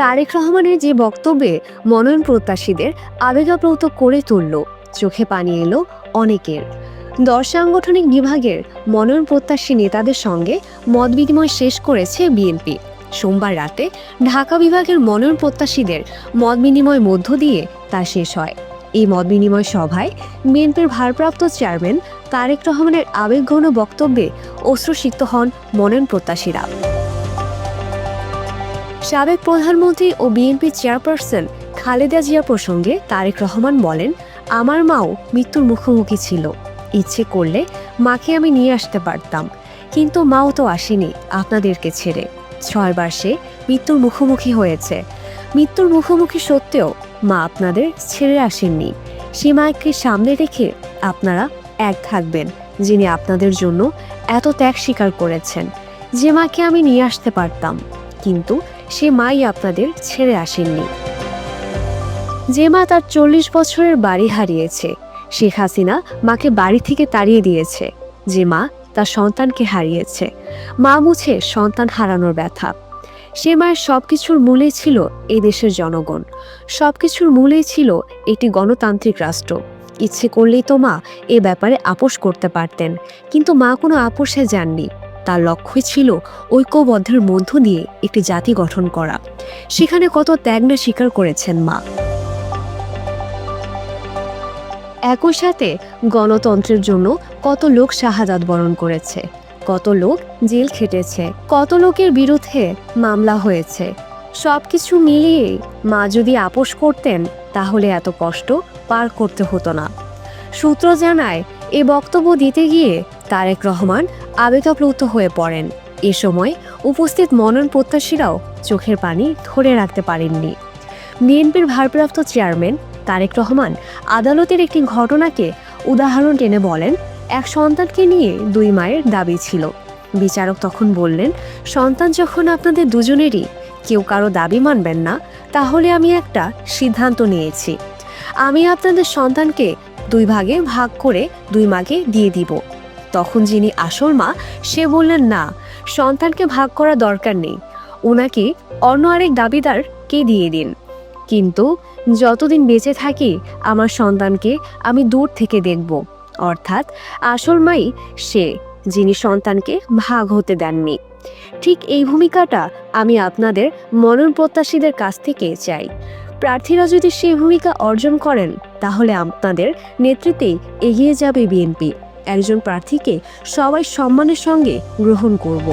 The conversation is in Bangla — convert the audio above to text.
তারেক রহমানের যে বক্তব্যে মনোনয়ন প্রত্যাশীদের আবেগাপ্রত করে তুলল, চোখে পানি এলো অনেকের। দশ সাংগঠনিক বিভাগের মনোনয়ন প্রত্যাশী নেতাদের সঙ্গে মত বিনিময় শেষ করেছে বিএনপি। সোমবার রাতে ঢাকা বিভাগের মনোনয়ন প্রত্যাশীদের মত বিনিময় মধ্য দিয়ে তা শেষ হয়। এই মত বিনিময় সভায় বিএনপির ভারপ্রাপ্ত চেয়ারম্যান তারেক রহমানের আবেগঘন বক্তব্যে অশ্রুসিক্ত হন মনোনয়ন প্রত্যাশীরা। সাবেক প্রধানমন্ত্রী ও বিএনপি চেয়ারপারসন খালেদা জিয়া প্রসঙ্গে তারেক রহমান বলেন, আমার মাও মৃত্যুর মুখোমুখি ছিল। ইচ্ছে করলে মাকে আমি নিয়ে আসতে পারতাম। কিন্তু মাও তো আসেনি আপনাদেরকে ছেড়ে। ছয়বার সে মৃত্যুর মুখোমুখি হয়েছে। মৃত্যুর মুখোমুখি সত্ত্বেও মা আপনাদের ছেড়ে আসেননি। সে মাকে সামনে রেখে আপনারা এক থাকবেন, যিনি আপনাদের জন্য এত ত্যাগ স্বীকার করেছেন। যে মাকে আমি নিয়ে আসতে পারতাম। কিন্তু সে মাই আপনাদের ছেড়ে আসেননি। যে মা তার চল্লিশ বছরের বাড়ি হারিয়েছে, শেখ হাসিনা মাকে বাড়ি থেকে তাড়িয়ে দিয়েছে। যে মা তার সন্তানকে হারিয়েছে, মা মুছে সন্তান হারানোর ব্যথা। সে মায়ের সব কিছুর মূলে ছিল এই দেশের জনগণ। সব কিছুর মূলেই ছিল একটি গণতান্ত্রিক রাষ্ট্র। ইচ্ছে করলেই তো মা এ ব্যাপারে আপোষ করতে পারতেন, কিন্তু মা কোনো আপোষে যাননি। তার লক্ষ্যই ছিল ঐক্যবদ্ধের মধ্য দিয়ে একটি জাতি গঠন করা। সেখানে কত ত্যাগ না স্বীকার করেছেন মা। একই সাথে গণতন্ত্রের জন্য কত লোক শাহাদাত বরণ করেছে, কত লোক জেল খেটেছে, কত লোকের বিরুদ্ধে মামলা হয়েছে। সবকিছু মিলিয়ে মা যদি আপোষ করতেন, তাহলে এত কষ্ট পার করতে হতো না। সূত্র জানায়, এ বক্তব্য দিতে গিয়ে তারেক রহমান আবেগাপ্লুত হয়ে পড়েন। এ সময় উপস্থিত মনন প্রত্যাশীরাও চোখের পানি ধরে রাখতে পারেননি। বিএনপির ভারপ্রাপ্ত চেয়ারম্যান তারেক রহমান আদালতের একটি ঘটনাকে উদাহরণ টেনে বলেন, এক সন্তানকে নিয়ে দুই মায়ের দাবি ছিল। বিচারক তখন বললেন, সন্তান যখন আপনাদের দুজনেরই কেউ কারও দাবি মানবেন না, তাহলে আমি একটা সিদ্ধান্ত নিয়েছি। আমি আপনাদের সন্তানকে দুই ভাগে ভাগ করে দুই মাকে দিয়ে দিব। তখন যিনি আসল মা, সে বললেন, না, সন্তানকে ভাগ করা দরকার নেই। ওনাকে অন্য আরেক দাবিদারকে দিয়ে দিন? কিন্তু যতদিন বেঁচে থাকি, আমার সন্তানকে আমি দূর থেকে দেখব। অর্থাৎ আসল মাই সে, যিনি সন্তানকে ভাগ হতে দেননি। ঠিক এই ভূমিকাটা আমি আপনাদের মনন প্রত্যাশীদের কাছ থেকে চাই। প্রার্থীরা যদি সেই ভূমিকা অর্জন করেন, তাহলে আপনাদের নেতৃত্বেই এগিয়ে যাবে বিএনপি। একজন প্রার্থীকে সবাই সম্মানের সঙ্গে গ্রহণ করব।